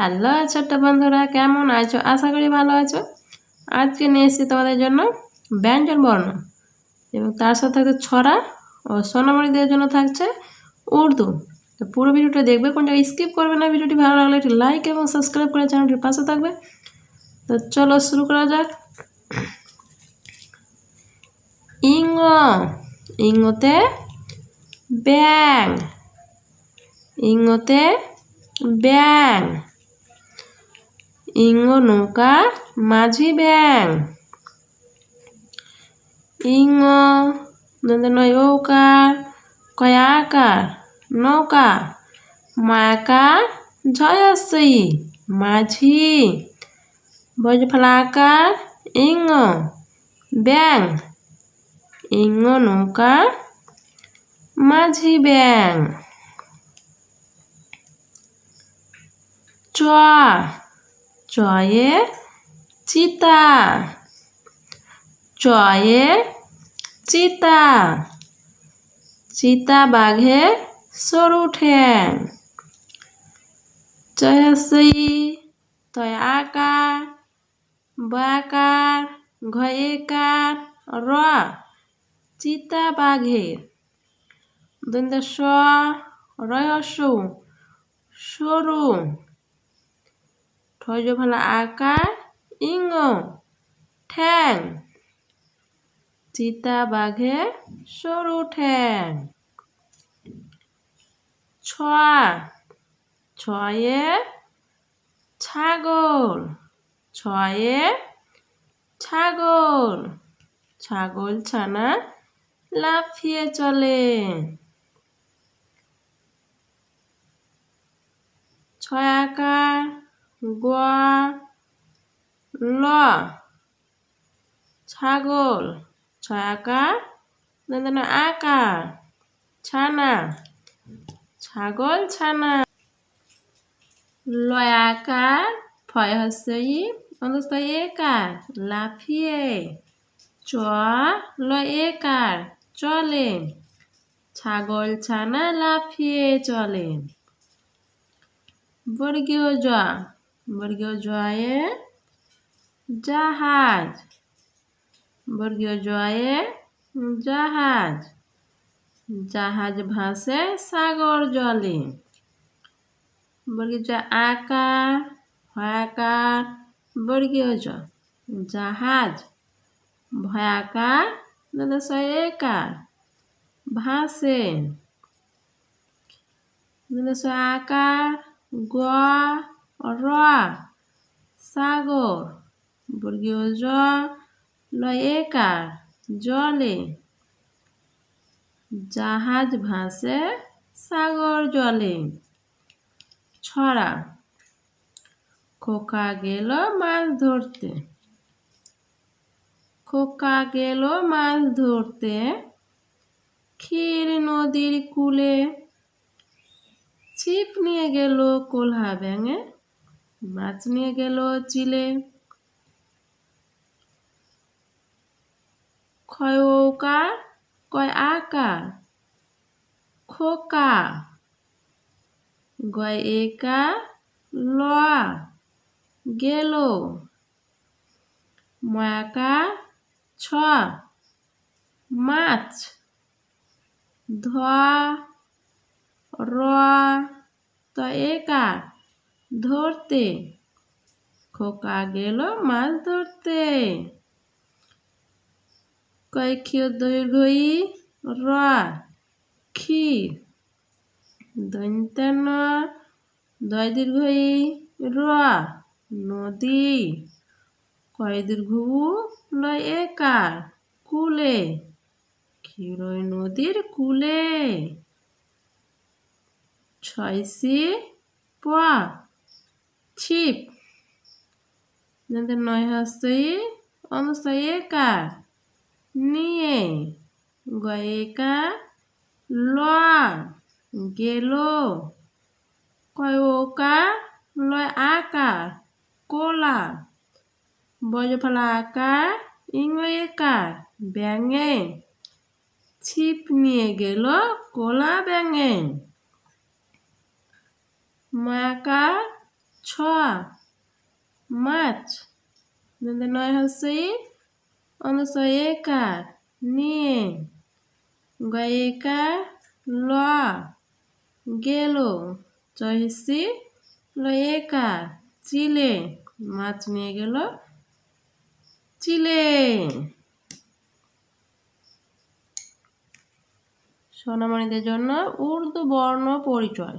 Hello ছোট্ট বন্ধুরা, কেমন আছো? আশা করি ভালো আছো। আজকে নিয়ে এসেছি তোমাদের জন্য ব্যঞ্জন বর্ণ এবং তার সাথে থাকছে ছড়া ও সোনামণি দেওয়ার জন্য থাকছে উর্দু। তো পুরো ভিডিওটা দেখবে কোনটা স্কিপ করবে না। ভিডিওটি ভালো লাগলে একটি লাইক এবং সাবস্ক্রাইব করে চ্যানেলটির পাশে থাকবে। তো চলো শুরু করা যাক। ইঙ্গ, ইঙ্গতে ব্যাং ইঙ্গতে ব্যাং ইঙ্গ নৌকা মাঝি ব্যাং ইঙ্গ নয় ওকার কয়াকার নৌকা মায়াকার ঝয়সই মাঝি বজ ফলাকার ইঙ্গ ব্যাং ইঙ্গ নৌকা মাঝি ব্যাং চ চয়ে চিতা। চয়ে চিতা। চিতা বাঘে সরু ঠ্যাং চয়সই তয় আকার, বাকার, ঘয়েকার, র। চিতা বাঘের দন্ত স রয়সু সরু। ঠয় আকার ইঙ্গ ঠ্যাং চিতা বাঘে সরু ঠ্যাং ছয়া ছয়ে ছাগল ছয়ে ছাগল ছাগল ছানা লাফিয়ে চলে ছয়াকার গোয়া ল ছাগল। ছয়াকার। দেন আকার। ছানা। ছাগল, ছানা। লয় লয়াকার। ফয় হচ্ছে অন্তস্থ একার। লাফিয়ে। চ। ল একার চলে। ছাগল, ছানা লাফিয়ে চলে। বর্গীয় জ। বর্গীয় জয়ে জাহাজ। বর্গীয় জয়ে জাহাজ। জাহাজ ভাসে সাগর জলে। বর্গীয় জ আকার, ভয়াকার, বর্গীয় জ জাহাজ ভয়াকার একার। ভাসে। আকার গ র সাগর বর্গীয় জ লয়েকার জলে। জাহাজ ভাসে সাগর জলে। ছড়া, খোকা গেল মাছ ধরতে। খোকা গেল মাছ ধরতে ক্ষীর নদীর কূলে। ছিপ নিয়ে গেল কোলহা ব্যাঙে। মাছ নিয়ে গেল চিলে। ক্ষয়কার কয় আকা খোকা গয় একা ল গেল। ময়াকা ছ মাছ। ধোয়া র ত একা ধরতে। খোকা গেল মাছ ধরতে। কয়েকীয় দৈর্ঘ্যই র? খি দন্তান দয় দীর্ঘই র? নদী? কয় দীর্ঘ লয় একার কুলে। ক্ষীরয় নদীর কুলে। ছয়সি প। ছিপ নয় হস্তই অনুস্তয় একার নিয়ে গয়েকা ল গেল কয়কা লয় আকার কোলা বজফলা আকার ইংরেকার ব্যাঙে ছিপ নিয়ে গেল কোলা ব্যাঙে মায়াকার ছ মাছ দন্তে নয় হস্যই অনস একার, নিয়ে গয়েকা ল গেল। চহিসি লয়েকা চিলে মাছ নিয়ে গেল, চিলে। সোনামণিদের জন্য উর্দু বর্ণ পরিচয়।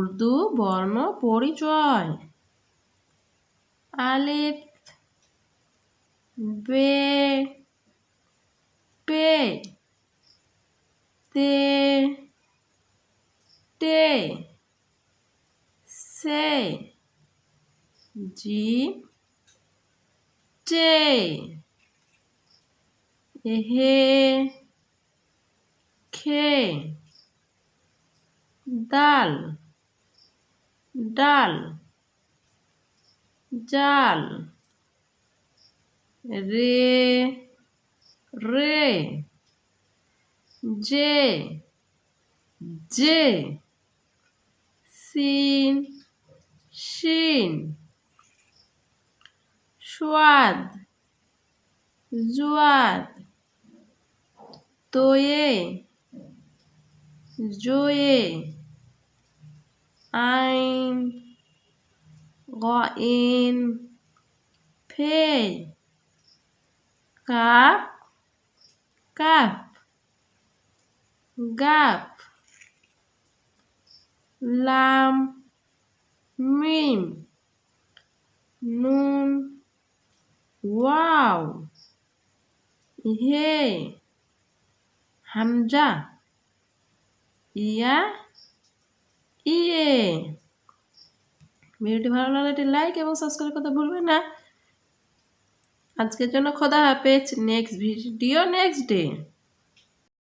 উর্দু বর্ণ পরিচয়। আলিফ বে পে তে টে সে জি চে হে খে দাল। ডাল জাল রে রে জে জে সিন শিন সোয়াদ জুয়াদ ein gọi in p gap cáp gap. Lam. Mim. Nun wow. He hamza. Ya yeah. ইয়ে। ভিডিওটি ভালো লাগলে একটি লাইক এবং সাবস্ক্রাইব করতে ভুলবেন না। আজকের জন্য খোদা হাফেজ। Next video next day